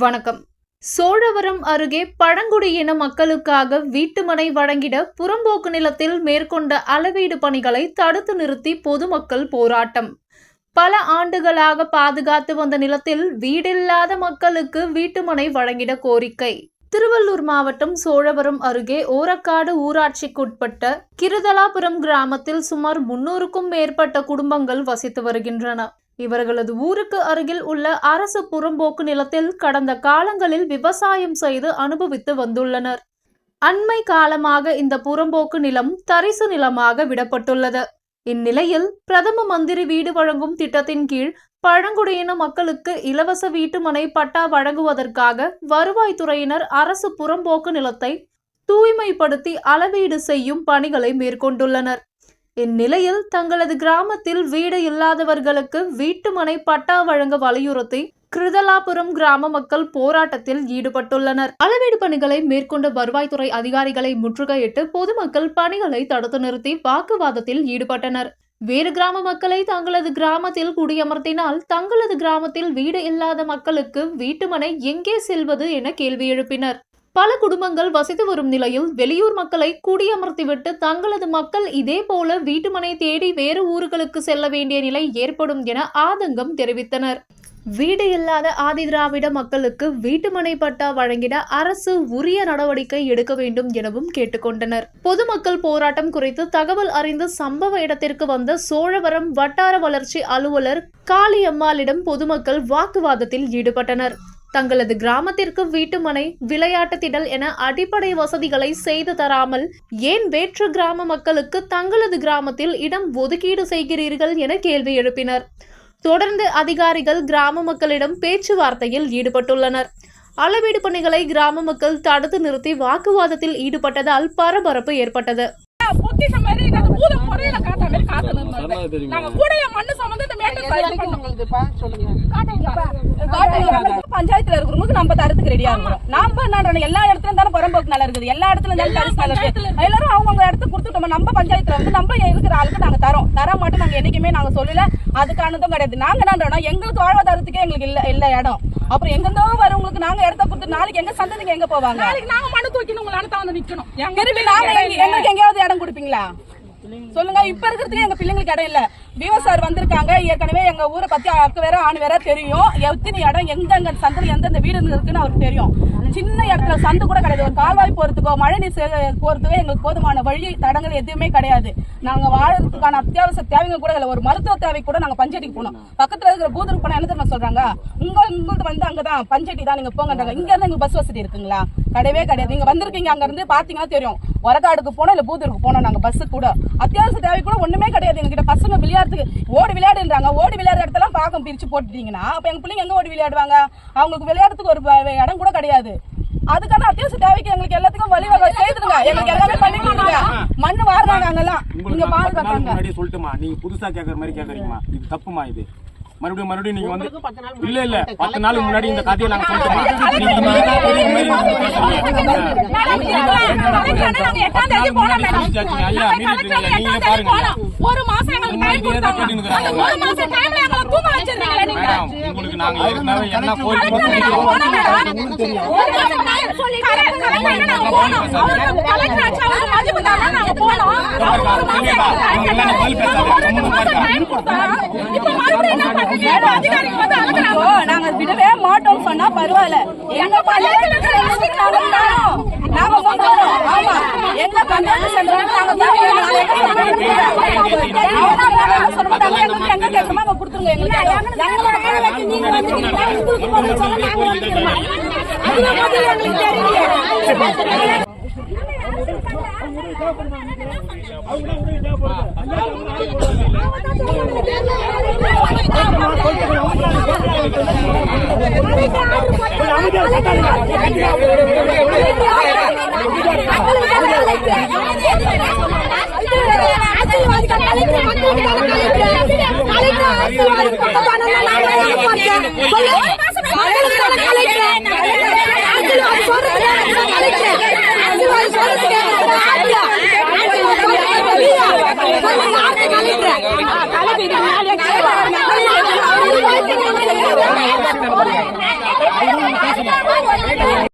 வணக்கம். சோழவரம் அருகே பழங்குடியின மக்களுக்காக வீட்டுமனை வழங்கிட புறம்போக்கு நிலத்தில் மேற்கொண்ட அளவீடு பணிகளை தடுத்து நிறுத்தி பொதுமக்கள் போராட்டம். பல ஆண்டுகளாக பாதுகாத்து வந்த நிலத்தில் வீடில்லாத மக்களுக்கு வீட்டுமனை வழங்கிட கோரிக்கை. திருவள்ளூர் மாவட்டம் சோழவரம் அருகே ஓரக்காடு ஊராட்சிக்குட்பட்ட கிருதலாபுரம் கிராமத்தில் சுமார் முன்னூறுக்கும் மேற்பட்ட குடும்பங்கள் வசித்து வருகின்றன. இவர்களது ஊருக்கு அருகில் உள்ள அரசு புறம்போக்கு நிலத்தில் கடந்த காலங்களில் விவசாயம் செய்து அனுபவித்து வந்துள்ளனர். அண்மை காலமாக இந்த புறம்போக்கு நிலம் தரிசு நிலமாக விடப்பட்டுள்ளது. இந்நிலையில் பிரதம மந்திரி வீடு வழங்கும் திட்டத்தின் கீழ் பழங்குடியின மக்களுக்கு இலவச வீட்டுமனை பட்டா வழங்குவதற்காக வருவாய்த்துறையினர் அரசு புறம்போக்கு நிலத்தை தூய்மைப்படுத்தி அளவீடு செய்யும் பணிகளை மேற்கொண்டுள்ளனர். இந்நிலையில் தங்களது கிராமத்தில் வீடு இல்லாதவர்களுக்கு வீட்டுமனை பட்டா வழங்க வலியுறுத்தி கிருதலாபுரம் கிராம மக்கள் போராட்டத்தில் ஈடுபட்டுள்ளனர். அளவீடு பணிகளை மேற்கொண்ட வருவாய்த்துறை அதிகாரிகளை முற்றுகையிட்டு பொதுமக்கள் பணிகளை தடுத்து நிறுத்தி வாக்குவாதத்தில் ஈடுபட்டனர். வேறு கிராம மக்களை தங்களது கிராமத்தில் குடியமர்த்தினால் தங்களது கிராமத்தில் வீடு இல்லாத மக்களுக்கு வீட்டுமனை எங்கே செல்வது என கேள்வி எழுப்பினர். பல குடும்பங்கள் வசித்து வரும் நிலையில் வெளியூர் மக்களை குடியமர்த்திவிட்டு தங்களது மக்கள் இதே போல வீட்டுமனை தேடி வேறு ஊர்களுக்கு செல்ல வேண்டிய நிலை ஏற்படும் என ஆதங்கம் தெரிவித்தனர். வீடு இல்லாத ஆதிதிராவிட மக்களுக்கு வீட்டுமனை பட்டா வழங்கிட அரசு உரிய நடவடிக்கை எடுக்க வேண்டும் எனவும் கேட்டுக்கொண்டனர். பொதுமக்கள் போராட்டம் குறித்து தகவல் அறிந்து சம்பவ இடத்திற்கு வந்த சோழவரம் வட்டார வளர்ச்சி அலுவலர் காளியம்மாளிடம் பொதுமக்கள் வாக்குவாதத்தில் ஈடுபட்டனர். தங்களது கிராமத்திற்கு வீட்டுமனை விளையாட்டு திடல் என அடிப்படை வசதிகளை செய்து தராமல் ஏன் வேற்று கிராம மக்களுக்கு தங்களது கிராமத்தில் இடம் ஒதுக்கீடு செய்கிறீர்கள் என கேள்வி எழுப்பினர். தொடர்ந்து அதிகாரிகள் கிராம மக்களிடம் பேச்சுவார்த்தையில் ஈடுபட்டுள்ளனர். அளவீடு பணிகளை கிராம மக்கள் தடுத்து நிறுத்தி வாக்குவாதத்தில் ஈடுபட்டதால் பரபரப்பு ஏற்பட்டது பொக்கிஷம் மாதிரி நாங்க பூதம் முறையில காட்ட மாதிரி நாங்க கூடைய மண்ணு சுமந்து இந்த மேட்டை சரி பண்ணோம். காட்டுங்க. பஞ்சாயத்துல இருக்கிறவங்களுக்கு நம்ம தரத்துக்கு ரெடியா இருக்கிறோம் நாம என்ன எல்லா இடத்துலயும் தானே புறம்போக்கு நல்லா இருக்குது. எல்லா இடத்துலயும் தானே தரிசு நல்லா இருக்குது. எல்லாரும் அவங்க இடத்துக்கு கொடுத்துட்டோம். நம்ம பஞ்சாயத்துல வந்து நம்ம இருக்கிற ஆளுக்கு நாங்க தரோம். தர மாட்டோம். நாங்க என்னைக்குமே நாங்க சொல்லல. அதுக்கானதும் கிடையாது. நாங்க என்ன எங்களுக்கு வாழ்வாதாரத்துக்கே எங்களுக்கு இல்ல இல்ல இடம். அப்புறம் எங்கிருந்தோ வரவங்களுக்கு நாங்க இடத்த கொடுத்து நாளைக்கு எங்க சந்ததிக்கு எங்க போவாங்க? நாளைக்கு நாங்க மனு தூக்கி உங்களை அனுத்த வந்து நிக்கணும். எங்களுக்கு எங்கேயாவது இடம் கொடுப்பீங்களா? சொல்லுங்க இப்ப இருக்கிறதுக்கு எங்க பிள்ளைங்களுக்கு இடம் இல்ல. விவோ சார் வந்திருக்காங்க ஏற்கனவே எங்க ஊரை பத்தி அக்கு வேற ஆண் வேற தெரியும். எத்தனை இடம் எங்கெங்க சந்தில எந்தெந்த வீடு இருக்குன்னு அவருக்கு தெரியும். சின்ன இடத்துல சந்து கூட கிடையாது. ஒரு கால்வாய் போறதுக்கோ மழை நீர் போறதுக்கோ எங்களுக்கு போதுமான வழி தடங்கள் எதுவுமே கிடையாது. நாங்க வாழறதுக்கான அத்தியாவசிய தேவைங்க கூட இல்ல. ஒரு மருத்துவ தேவை கூட நாங்க பஞ்சடிக்கு போனோம் பக்கத்துல இருக்கிற பூதருக்கு போனா என்ன தெரியுமா சொல்றாங்க? உங்க உங்களுக்கு வந்து அங்கதான் பஞ்சடி தான் நீங்க போங்கன்றாங்க. இங்க இருந்து பஸ் வசதி இருக்குங்களா? கிடையவே கிடையாது. நீங்க வந்திருக்கீங்க அங்க இருந்து பாத்தீங்கன்னா தெரியும். ஒரக்காடுக்கு போனோம் இல்ல பூதருக்கு போனோம் நாங்க பஸ் கூட. அத்தியாவசிய தேவை கூட ஒண்ணுமே கிடையாது. எங்ககிட்ட பசங்க விளையாட்டுக்கு ஓடி விளையாடுன்றாங்க. ஓடி விளையாடுற இடத்தெல்லாம் பாக்கம் பிரிச்சு போட்டுட்டீங்கன்னா அப்ப எங்க பிள்ளைங்க எங்க ஓடி விளையாடுவாங்க? அவங்களுக்கு விளையாடுறதுக்கு ஒரு இடம் கூட கிடையாது. அதுக்கான அத்தியாவசிய தேவைக்கு எங்களுக்கு எல்லாத்துக்கும் வழிவகை செய்துருங்க எங்களுக்கு எல்லாமே பண்ணி கொடுங்க. மண்ணு வாடுறாங்க அங்கெல்லாம் நீங்க முன்னாடியே சொல்லட்டுமா? நீங்க புதுசா கேக்குற மாதிரி கேக்குறீங்கம்மா. இது தப்புமா இது? மறுபடியும் மறுபடியும் நீங்க வந்து இல்ல இல்ல பத்து நாளுக்கு முன்னாடி இந்த கதையை நாங்க ஒரு மாசம் உங்களுக்கு நாங்க ஏற்கனவே என்ன கோரிக்கை விடவே மாட்டோம் சொன்னா பரவாயில்ல. எங்க நாங்க ஆமா எங்க நாங்க அவங்க சொல்ல மாட்டாங்க. எங்களுக்கு எங்க கேட்கணுமோ அங்க கொடுத்துருங்க எங்களுக்கு எங்களோட நீங்க வந்து கொடுக்க நாங்க எங்களுக்கு தெரியல கலைக்கிறேன்